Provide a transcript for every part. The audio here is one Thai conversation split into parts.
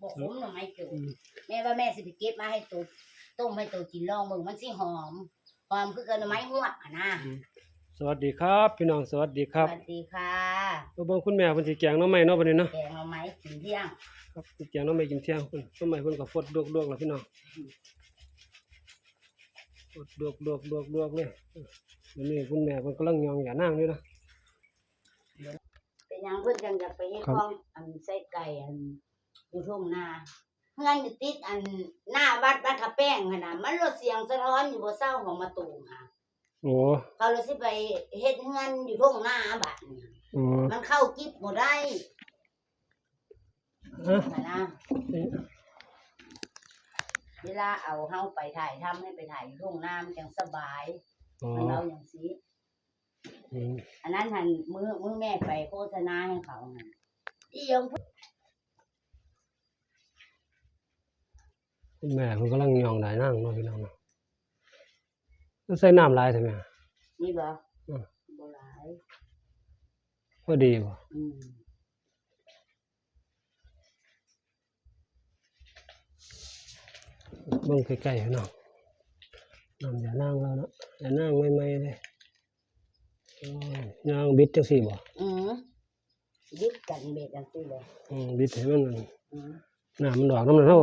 บอกผมหน่อไม้เกิดแม่ว่าแม่สิไปเก็บมาให้ตัวต้มให้ตัวกินลองมึงมันสิหอมหอมคือเกินหน่อไม้หวกอะนะสวัสดีครับ พี่น้องสวัสดีครับสวัสดีค่ะมาเบิ่งคุณแม่เพิ่นสิแกงหน้ำไม้เนาะบัดนี้เนาะแกงหน่อไม้กินเที่ยงครับสิแกงหน้ำไม้กินเที่ยงเพิ่นหน้ำไม้เพิ่นก็ฟดลวกๆแล้วพี่น้องฟดลวกลวกลวกลวกเลยวันนี้คุณแม่เพิ่นกำลังยองอย่านางอยู่นะ เป็นหยังเพิ่นจังอยากไปเฮ็ดครับของอันใส่ไก่อัน อยู่ทุ่งนาเพื่อนอยู่ติดอันหน้าวัดบ้านทะแป้งหั่นน่ะมันรถเสียงสะท้อนอยู่บ่เศร้าของมาตูมค่ะโอ้เขาเลยสิไปเฮ็ดเฮือนอยู่ทุ่งนาบัดนี้โอ้มันเข้ากิบบ่ได้ฮะหั่นนะเวลาเอาเฮาไปถ่ายทำให้ไปถ่ายอยู่ทุ่งนามันจังสบายอ๋อมันเราอย่างซีอืมอันนั้นหันมือมือแม่ไปโฆษณาให้เขาหั่นอีหยัง คุณ แม่เพิ่นกำลังยองหลายนางเนาะพี่น้องเนาะแล้วใส่น้ำหลายใช่ไหมนี่บ่อืมบ่หลายพอดีบ่อืมเบิ่งใกล้ๆพี่น้องน้ำอย่านางแล้วเนาะอย่านางใหม่ๆเลยโอ้ยยางบิดจังซี่บ่อืมยึดกันเบ็ดจังซี่เลยอืมบิดให้มันอืมน้ำมันดอกน้ำมันเท่า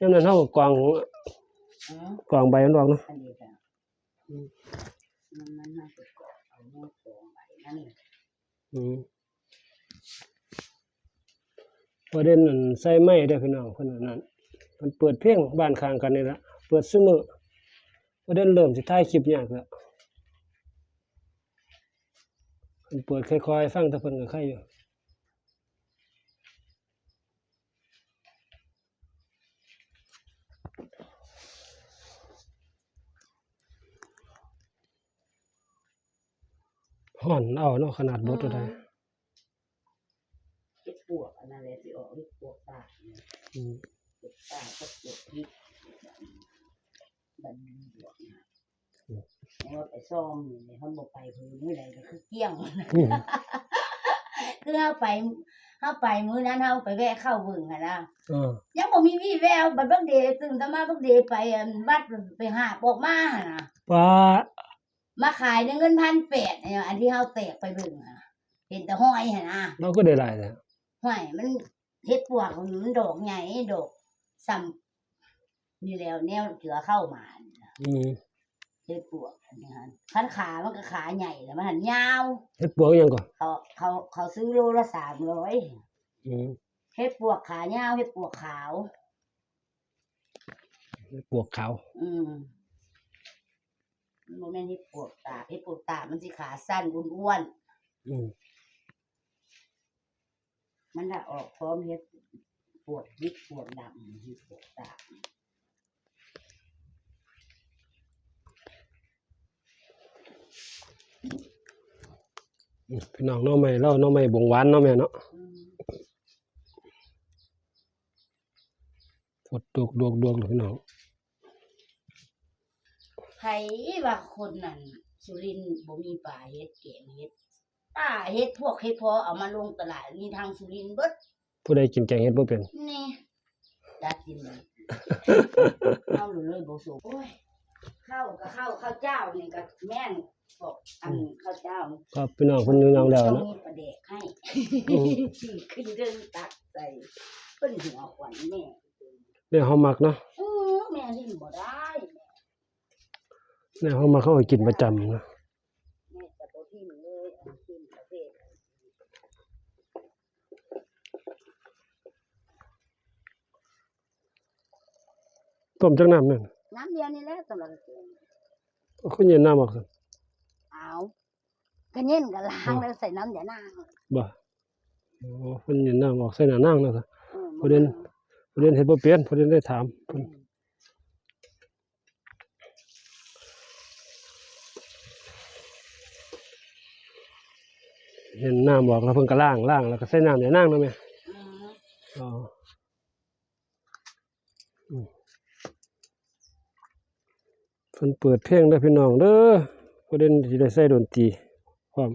อืมน้ำมันเท่ากับกวางอืมกวางใบมันดอกเนาะอันนี้ก็อืมมันมันน่าจะกรอบเอาหม้อโป่งไปนั่นแหละอืมประเด็นนั่นใส่ไม้ได้อพี่น้องเพิ่นว่านั่นมันเปิดเพลงบ้านข้างกันนี่ละเปิดซุมื้อประเด็นเริ่มสิถ่ายคลิปยากแล้วเพิ่นเปิดค่อยๆฟังแต่เพิ่นก็ใครอยู่ ห่อนเอาเนาะขนาดบดเท่าใดเฮ็ดปวกอันนั้นแหละสิออกเฮ็ดปวกตาเนี่ยอืมปวกตาก็ปวกพริกบัดนี้บวกนะแล้วว่าไปซ่อมนี่เนี่ยเขาบอกไปคือมื้อใดก็คือเกลี้ยงอืมคือเฮาไปเฮาไปมื้อนั้นเฮาไปแวะเข้าเบิ่งหั่นนะเออยังบ่มีวี่แววบัดบักเดย์ตื่นตามาบักเดย์ไปอันวัดไปหาปอกมาหั่นน่ะป้า มาขายได้เงินพันแปดเนี่ยอันที่เฮาแตกไปเบิ่งอะเห็นแต่ห้อยหั่นนะเราก็ได้หลายแล้วห้อยมันเฮ็ดปวกมันดอกใหญ่ดอกซ้ำนี่แล้วแนวเสือเข้ามานี่ล่ะอืมเฮ็ดปวกอันนี้หั่นคันขามันก็ขาใหญ่แล้วมันหันยาว เฮ็ดปวกยังก่อนเขาเขาเขาซื้อโลละ300อืมเฮ็ดปวกขายาวเฮ็ดปวกขาว เฮ็ดปวกขาว อืม มันบ่แม่นเฮ็ดปวกตาบเฮ็ดปวกตาบมันสิขาสั้นอ้วนอืมๆมันถ้าออกพร้อมเฮ็ดปวดยิกปวดดำเฮ็ดปวกตาบอืมพี่น้องหน้องใหม่เล่าหน้องใหม่บงหวานเนาะแม่เนาะอืมฟดดวกดวกดวกเลยพี่น้อง ไผว่าคนนั่นสุรินทร์บ่มีป่าเฮ็ดเกงเฮ็ดป่าเฮ็ดพวกเฮ็ดพอเอามาลงตลาดมีทางสุรินทร์เบิดผู้ใดกินแกงเฮ็ดบ่เป็นนี่ดักกินเลยเอาเลยเลยบ่สุกโอ้ยข้าวก็ข้าวข้าวเจ้านี่ก็แม่นบอกอันข้าวเจ้าก็พี่น้องเพิ่นอยู่ยองแล้วต้องเนาะมีประเดกให้อืมขึ้นเดินตักใส่เพิ่นหัวขวัญแม่แม่เฮามักเนาะเออแม่ลิ้นบ่ได้ แม่เฮามักเขาก็กินประจำเนาะแม่จะบ่ทิ่มเลยอันทิ่มประเภทต้มจักน้ำนั่นน้ำเดียวนี่แหละสำหรับเกงเอาขึ้นเย็นน้ำออกซั่นเอาก็เย็นก็ล้างแล้วใส่น้ำอย่านางบ่โอ้เพิ่นเย็นน้ำออกใส่หน้านางเนาะซะออประเด็นผู้เรียนเฮ็ดบ่เป็นผู้เรียนได้ถามเพิ่น เห็นน้ำออกแล้วเพิ่นก็ล้างล้างแล้วก็ใส่น้ำอย่านางเนาะแม่อืมอ๋ออืมเพิ่นเปิดเพลงเด้อพี่น้องเด้อประเด็นสิได้ใส่ดนตรีพร้อม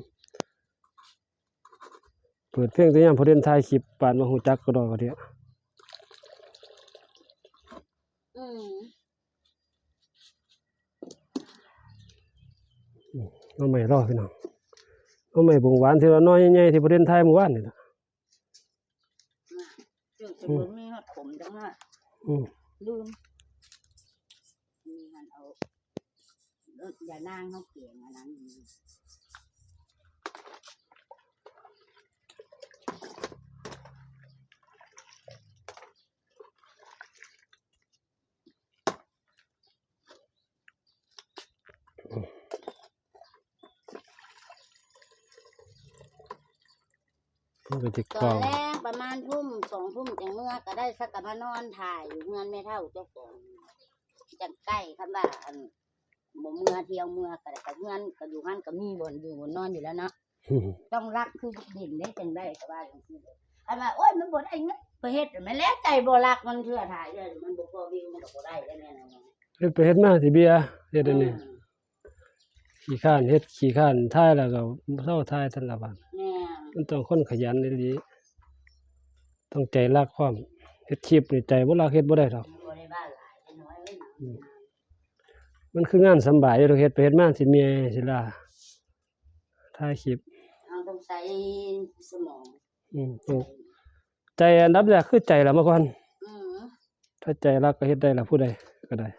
เปิดเพลงแต่ยามประเด็นถ่ายคลิปปานบ่ฮู้จักก็ดอกก็เดียวอืมเอาใหม่รอพี่น้อง เอาใหม่บงหวานที่เราน้อยใหญ่ๆที่ประเด็นไทยเมื่อวานนี่ล่ะจุดจะบ่มีฮอดขมจังว่าอืมลืมมีมันเอาเอิ้นอย่านางเฮาเกียงอันนั้น มันก็จะตกรออนง แรกประมาณทุ่มสองทุ่มจังเมื่อก็ได้สักกะมานอนถ่ายอยู่เงินไม่เท่าเจ้าของจังใกล้คันว่าอันบ่เมื่อเที่ยวเมื่อก็ได้ก็เงินก็อยู่หันก็มีบ่นอยู่บนนอนอยู่แล้วเนาะ ต้องรักคือด่นได้จังได้ก็ว่าจังซี่เลยอันว่าโอ้ยมันบ่ได้เงินไปเฮ็ดมันแล้วใจบ่รักมันเชื่อถ่ายเด้อมันบ่พอวิวมันก็บ่ได้แน่ๆนะเฮ็ดไปเฮ็ดมาสิเบียเฮ็ดอันนี้ ขี้ข้านเฮ็ดขี้ข้านทายแล้วก็เซาทายทันละบาด ม่มันต้องคนขยันดีๆต้องใจรักความเฮ็ดคลิปนี่ใจบ่รักเฮ็ดบ่ได้ดอกบ่ได้บ้านหลายน้อยเลยนะมันคืองานสำบายอยู่ดอกเฮ็ดไปเฮ็ดมาสิเมียสิล่ะถ่ายคลิปเราต้องใช้สมอง อืมต้องใจอันดับแรกคือใจล่ะมาก่อนอืมถ้าใจรักก็เฮ็ดได้ล่ะผู้ใดก็ได้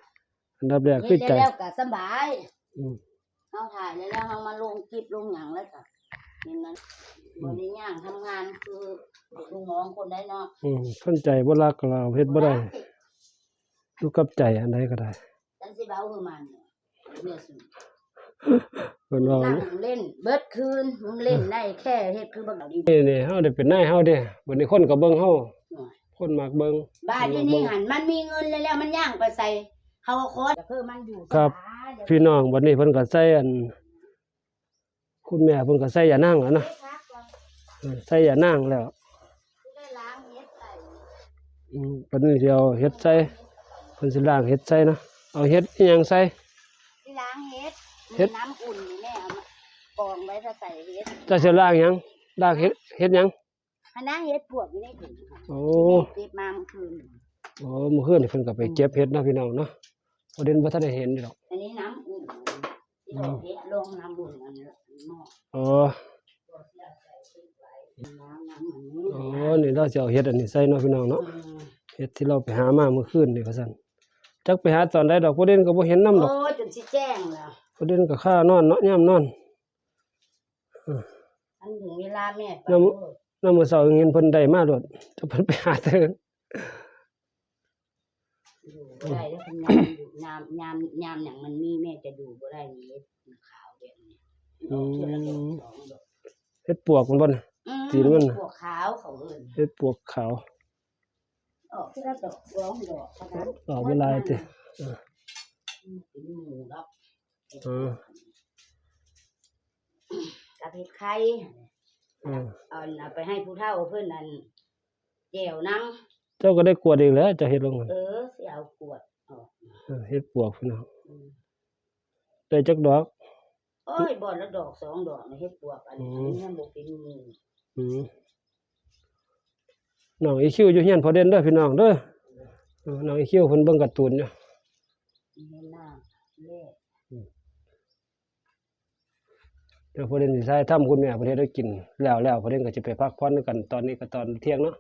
อันดับแรกคืเฮ็อดใจได้แล้วก็สบาย อืมเฮาถ่ายแล้วแล้วเฮามาลงคลิปลงหยังแล้วก็เห็ นมันบ่ได้ย่างทำงานคือลูกน้องคนได้เนาะอืมคนใจบ่รักก็เราเฮ็ดบ่ได้อยู่กับใจอันใดก็ได้จังสิเว้าคือมันเนี่ยเนี่ยสิเพิ่นว่านั่งเล่นเบิดคืนมึงเล่นได้แค่เฮ็ดคือบักเอาดีนี่นี่เฮาได้เป็นนายเฮาเด้บัดนี้คนก็เบิ่งเฮาหน่อยคนมักเบิ่งบ้านที่นี่หันมันมีเงินแล้วแล้วมันย่างไปใส่เฮาคอเพิ่มมันอยู่ครับสายเดี๋ยวพี่น้องบัดนี้เพิ่นก็ใส่อัน คุณแม่เพิ่นก็ใส่ยานางแล้วนะเฮ็ดพักก่อนเออใส่ยานางแล้วได้ล้างเฮ็ดใส่อืมบัดนี้สิเอาเฮ็ดใส่เพิ่นสิล้างเฮ็ดใส่นะเอาเฮ็ดอีหยังใส่ที่ล้างเฮ็ดเฮ็ดมีน้ำอุ่นนี่แม่เอามากองไว้ถ้าใส่เฮ็ดจะสิล้างหยังล้างเฮ็ดเฮ็ดหยังคณะเฮ็ดพวกอยู่ในถุงค่ะโอ้เก็บมาเมื่อคืนโอ้เมื่อคืนนี่เพิ่นก็ไปเก็บเฮ็ดเนาะพี่น้องเนาะประเด็นบ่ทันได้เห็นนี่ดอกอันนี้น้ำอุ่นที่ เราเฮ็ดลงน้ำอุ่นอันนี้หม้ออ๋อน้ำน้ำอันนี้อ๋อนี่เราสิเอาเฮ็ดอันนี้ใส่เนาะพี่น้องเนาะอืมเฮ็ดที่เราไปหามาเมื่อคืนนี่ว่าซั่นจักไปหาตอนใดดอกประเด็นก็บ่เห็นนำดอกโอ้ยจนสิแจ้งแล้วประเด็นก็ค่านอนเนาะยามนอนอันถึงเวลาแม่ไปน้ำนำมื้อเช้าเห็นเพิ่นได้มาโดดจะเพิ่นไปหาเถิงอยู่บ่ได้แล้วคุณยามอยู่ ยามยามยามอย่างมันมีแม่จะดูบ่ได้นี่ขาวแบบนี้ออกเทื่อละดอกสองดอกเฮ็ดปวกมันบ่น่ะ อืสีมันน่ะพวกขาวเขาเอิ้นเฮ็ดปวกขาว ออกเทื่อละดอกสองดอกเท่านั้นออกเวลาติอืมเป็นหมูดอกเออ กับเห็ดไข่เออเอาเอาไปให้ผู้เฒ่าเพิ่นนั่นแก้วน้เจ้าก็ได้กวดอีกแล้วเจะเฮ็ดลงนั่นำเออสิเอากวดออก เออเฮ็ดปวกพี่น้องอืมได้จักดอกโอ้ยบ่อนละดอกสองดอกนี่เฮ็ดปวกอันนี้อืมอันนี้มันบ่เป็นหมูอืมน้องอีคิวอยู่เฮียนพอเด่นเด้อพี่น้องเด้อเออน้องอีคิวเพิ่นเบิ่งการ์ตูนอยู่เฮ็ดหน้าเล่เดี๋ยวพอเด่นสิใช้ทำคุณแม่ประเทศได้กิน แล้วแล้วพอเด่นก็จะไปพักผ่อนกันตอนนี้ก็ตอนเที่ยงเนาะ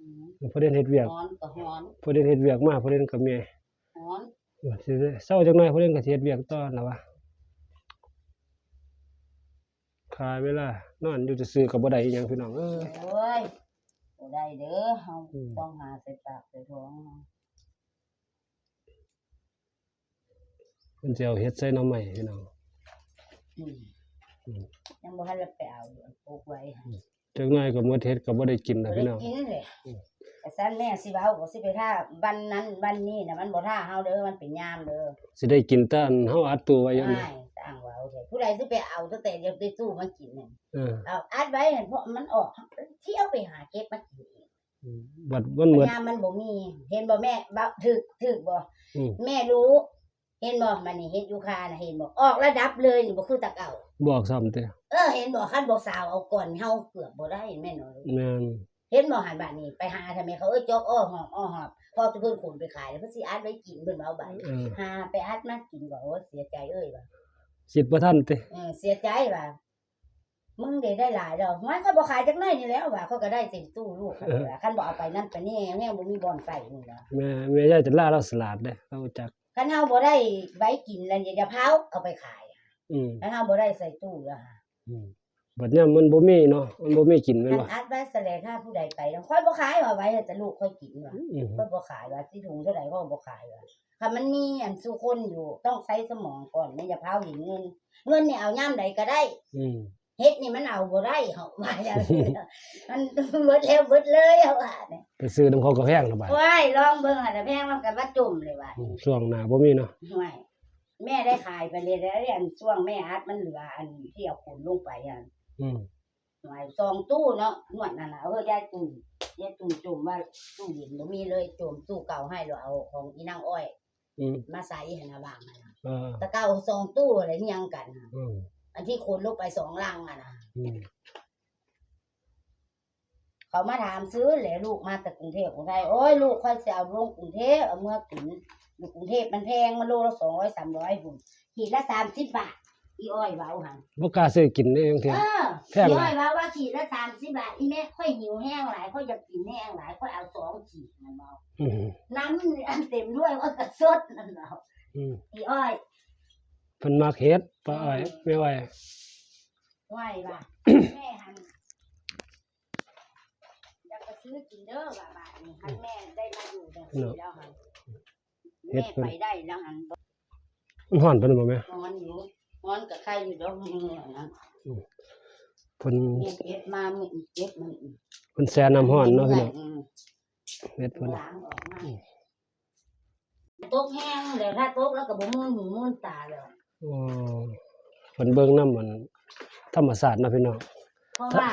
อืมพอเด่นเฮ็ดเวียกฮ้อนก็ฮ้อนพอเด่นเฮ็ดเวียกมาพอเด่นกับแม่ฮ้อน เออสิได้เศร้าจักหน่อยพอเด่นก็สิเฮ็ดเวียกต่อนะวะคายเวลานอนอยู่ซื่อๆก็บ่ได้อีหยังพี่น้องเอ้ยโอ้ยบ่ได้เด้อเฮาอืมต้องหาใส่ปากใส่ท้องเฮาเพิ่นสิเอาเฮ็ดใส่หน่อไม้พี่น้องอืมอืมยังบ่ทันได้ไปเอาอยู่ปลูกไว้จักหน่อยก็หมดเฮ็ดก็บ่ได้กินนะบ่พี่ได้น้องกินเลยอืม แต่ซั่นแม่สิเว้าก็สิไปท่าวันนั้นวันนี้น่ะมันบ่ท่าเฮาเด้อมันเป็นยามเด้อสิได้กินแต่อันเฮาอัดตัวไว้อยู่นี่ใช่สร้างเว้าเถอะผู้ใดสิไปเอาตั้งแต่เดี๋ยวไปสู้มากินนั่นเออเอาอัดไว้เห็นเพราะมันออกเที่ยวไปหาเก็บมากินเองอืมบัดมันหมดยามมันบ่มี เห็นบ่แม่บ่ถึกถึกบ่อืม แม่รู้ เห็นบ่มันนี่เฮ็ดอยู่คาน่ะเห็นบ่ออกระดับเลยนี่บ่คือตะเก่าบอกซ้ำเด้อเออเห็นบ่คันบ่สาวเอาก่อนเฮาเกือบบ่ได้แม่นบ่ แม่น เห็นบ่หันบาดนี้ไปหาทำไมเขาเอ้ยจกอ้อหอบอ้อหอบพอจะเพิ่นขนไปขายแล้วเพิ่นสิอัดไว้กินเพิ่นเอาใบเออหาไปอัดมากินบอกว่าเสียใจเอ้ยว่าสิบ่ทันติเออเสียใจว่ามึงได้ได้หลายดอกมันก็บ่ขายจักหน่อยนี่แล้วว่าเขาก็ได้เต็มตู้ลูกเขาเลยว่าคันบ่เอาไปนั่นไปนี่แม่บ่มีบ่อนใส่นี่ล่ะแม่แม่ยายจะล่าเราสลัดเด้เรารู้จักคันเฮาบ่ได้ไว้กินแล้วอย่าเผาเอาไปขายอืมคันเฮาบ่ได้ใส่ตู้แล้วฮะอืม บัดยามมันบ่มีเนาะมันบ่มีกินแม่นคันบ่อัดไว้แสดงถ้าผู้ใดไปแล้วค่อยบ่ขายว่าไว้แต่ลูกค่อยกินว่าอืมค่อยบ่ขายว่าสิถุงเท่าใดก็บ่ขายว่าคันมันมีอันสู่คนอยู่ ต้องใช้สมองก่อนอย่าเผาเห็นเงิน เงินนี่เอายามใดก็ได้อืมเฮ็ดนี่มันเอาบ่ได้เฮาว่าอย่างนี้เนาะมันเบิดแล้วเบิดเลยเอาว่าเนี่ยไปซื้อน้ำเขาก็แพงละบาดว้ายลองเบิ่งหั่นน่ะแพงมันก็ว่าจุ่มเลยว่าอืมช่วงหน้าบ่มีเนาะห่วยแม่ได้ขายไปเลยแล้วอันช่วงแม่อัดมันเหลืออันที่เอาขนลงไปอัน อืมห่วยซองตู้เนาะนวดนั่นน่ะเออยายตุ่มยายตุ่มจุ่มว่าตู้เย็นบ่มีเลยจุ่มตู้เก่าให้เราเอาของอีนางอ้อย อืมมาใส่ให้นะบางหั่นน่ะเออแตะเก่าซองตู้อะไรนี่ยังกันน่ะอืมอันที่ขนลงไปสองลังอะนะอืมเขามาถามซื้อแหละลูกมาจากกรุงเทพกรุงไทยโอ้ยลูกค่อยจะเอาลงกรุงเทพเอาเมื่อกินอยู่กรุงเทพมันแพงมันโลละสองร้อยสามร้อยพุ่นขีดละสามสิบบาท อีอ้อยเว้าหันบ่กล้าซื้อกินเด้จังซี่เออแพงอีหลายอ้อยเว้าว่าขีดละสามสิบบาทอีแม่ค่อยหิวแห้งหลายค่อยอยากกินแห้งหลายค่อยเอาสองขีดมันเมาอืมน้ำอันเต็มด้วยว่ากระสดนั่นเนาะอืมอีอ้อยเพิ่นมักเฮ็ดป้าอ้อยแม่อ้อยไหวบ่ะ แม่หันอยากไปซื้อกินเด้อบ่าบาทนี่คันแม่ได้มาอยู่จังซี่แล้วหันเฮ็ดแม่เพิ่นไปได้แล้วหันมันฮ้อนเพิ่นบ่แม่นอนอยู่ นอนกับใครอยู่ดอกมือนะเพิ่นเมียเก็บมาเมียเก็บมันเพิ่นแช่น้ำร้อนเนาะพี่น้องอืมเฮ็ดเพิ่นล้างออกมาตกแห้งเดี๋ยวถ้าตกแล้วก็บ่มือหูมือตาเลยอ๋อเพิ่นเบิ่งน้ำมันธรรมชาติเนาะพี่น้องเพราะว่า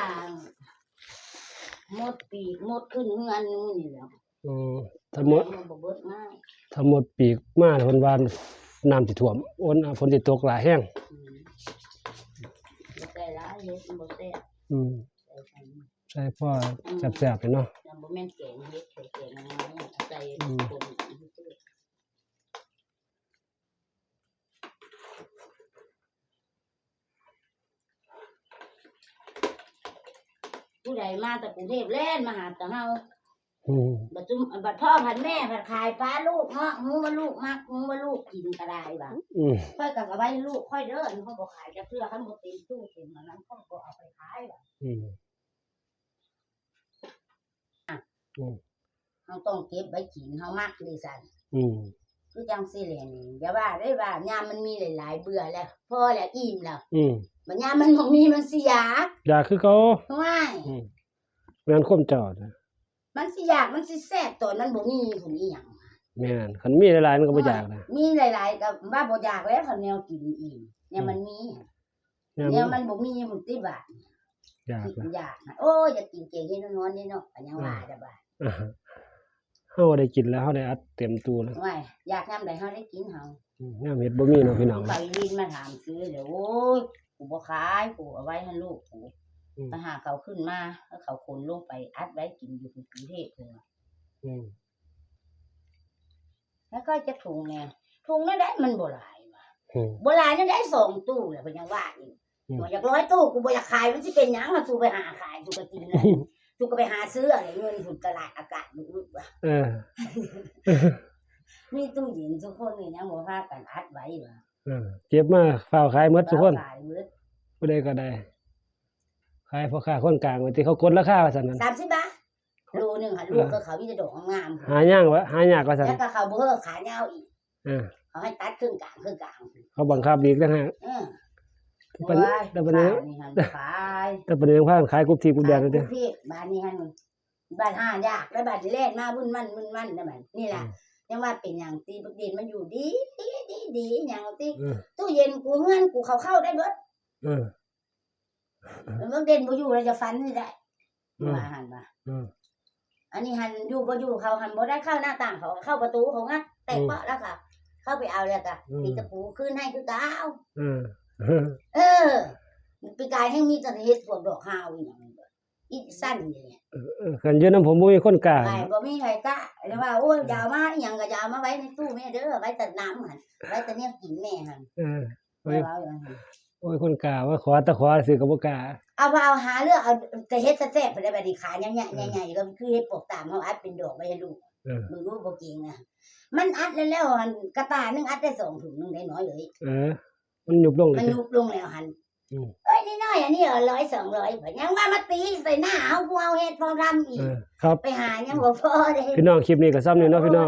หมดปีกหมดขึ้นเฮือนนู่นนี่แหล้วอือถ้าหมดมันบ่เบิดง่ายถ้าหมดปีกมาเพิ่นว่า น้ำสิท่วมโอนฝนสิตกหลายแห้งอืมบ่แต่ละเฮ็ดมันบ่แซ่บอืมใส่กันใช่พ่อแซ่บๆไปเนาะยังบ่แม่นแกงเฮ็ดใส่แกงอะไรเนี่ยใส่อืมคนผู้ใดมาจากกรุงเทพแล่นมาหาแต่เฮาอืม บัดจุมบัดพ่อพันแม่พันขายปลาลูกเนาะงูว่าลูกมักงูว่าลูกกินก็ได้บ่ะอืมค่อยกับเอาไว้ลูกค่อยเด้อเขาบ่ขายจะเพื่อเขาบ่เต็มตู้เต็มอันนั้นเขาบ่เอาไปขายบ่ะอืมเขาต้องเก็บไว้กินเขามักดีสั่นอืมคือจังซี่แหละนี่อย่าว่าได้ว่ายามมันมีหลาย ๆ เบื่อแล้วพอแล้วอิ่มแล้วอืมบัดยามมันบ่มีมันสิอยากอยากคือเขาว้ายอืมงานความเจ้านะ มันสิอยากมันสิแซ่บตอนมันบ่มีผลอีหยังแม่นคันมีหลายๆมันก็บ่อยากนะมีหลายๆก็ว่าบ่อยากแล้วเขาแนวกินอิ่มเนี่ยมันมียามเนี่ยมันบ่มีมันติบาทอยากคิดนะอยากนะโอ้ยอยากกินเก่งที่นอนนี่เนาะก็ยังว่าได้บ่าอ่าฮะเฮาได้กินแล้วเฮาได้อัดเต็มตู้แล้วว้ายอยากยามใดเฮาได้กินเฮาอืมยามเฮ็ดบ่มีเนาะพี่น้องไปวินมาถามซื้อเดี๋ยวโอ้ยกูบ่ขายกูเอาไว้ให้ลูกกูอืม ถ้าหาเขาขึ้นมาแล้วเขาขนลงไปอัดไว้กินอยู่ที่กรุงเทพพุ่นน่ะอืมแล้วก็จะถุงแน่ถุงนั้นได้มันบ่หลายว่ะอืมบ่หลายนั่นได้สองตู้แหละเพิ่นยังว่าอีกอืมบ่อยากร้อยตู้กูบ่อยากขายมันสิเป็นหยังมาสู้ไปหาขายสู้ก็กินเลยสู้ก็ไปหาซื้ออะไรเงินหุ่นตลาดอากาศมันอึดว่ะเออมีตู้เย็นทุกคนนี่ยังบ่พากันอัดไว้ว่ะเออเก็บมาฝ้าวขายหมดทุกคนขายหมืดผู้ใดก็ได้ ขายพ่อค้าคนกลางไว้ที่เขากดราคาว่าซั่นนั่น30บาทโลหนึงค่ะลูกก็เขามีแต่ดอกงามหายากวะหายากว่าซั่นแล้วก็เขาเบิ่ขายาวอีกเออเขาให้ตัดครึ่งกลางครึ่งกลางเขาบังคับอีกนะฮะเออแต่ปัญโอ้ยแต่ปัญญาบ้านนี่หันขายแต่ปัญญาพากันขายกรุ๊ปทีกรุ๊ปแดงขายเลยเด้อกรุงเทพบ้านนี้หันบ้านห้ายากแล้วบ้านแรกมาวุ่นมันวุ่นมันนะมันนี่ล่ะอืมยังว่าเป็นอย่างตีบักดินมันอยู่ดีดีดีดีอย่างตีเออตู้เย็นกูเงินกูเขาเข้าได้เบิดเออ แล้วบักเด่นบ่อยู่แล้วจะฟันนี่ได้อืมมาหันมาเอออันนี้หันอยู่บ่อยู่เขาหันบ่ได้เข้าหน้าต่างเขาเข้าประตูเขางัดแตกอืมเปาะแล้วค่ะเข้าไปเอาแล้วก็อืมปิดตะปูขึ้นให้คือเก้าเออเออปีกายให้มีแต่เฮ็ดพวกดอกข้าวอีหยังนี่เบิดอีสั้นนี่แหละเออคันอยู่นํผมบ่มีคนกล้าไปบ่มีใครกล้าแล้วว่าโอ้ยอยาวมาอีหยังก็อยาวมาไว้ในตู้แม่เด้อไว้แต่น้ำหั่นไว้แต่เนี่ยกินแม่หั่นเออแม่ว่าอย่างนั้น โอ้ยคนกล้าว่าขอแตะขอซื้อก็บ่กล้าเอาว่าเอาหาเรื่องเอาแต่เฮ็ดแซ่บๆไปได้บัดนี้ขาใหญ่ๆใหญ่ๆก็คือเฮ็ดปกตามเฮาอัดเป็นดอกไว้ให้ลูกเออมึงรู้บ่เก่งนะมันอัดแล้วแล้วหั่นกระตาหนึงอัดได้สองถุงหนึงได้น้อยเลยเออ มันยุบลงเลมัยนจ้ะยุบลงแล้วหั่นอืมเอ้ยนี่น้อยอันนี้เหรอร้อยสองร้อยข่อยยังว่ามาตีใส่หน้าเอากูเอาเฮ็ดพอรำอีเอกอครับไปหายังบ่พอเด้พี่น้องคลิปนี้ก็ซ้ำนี่เนาะพี่น้อง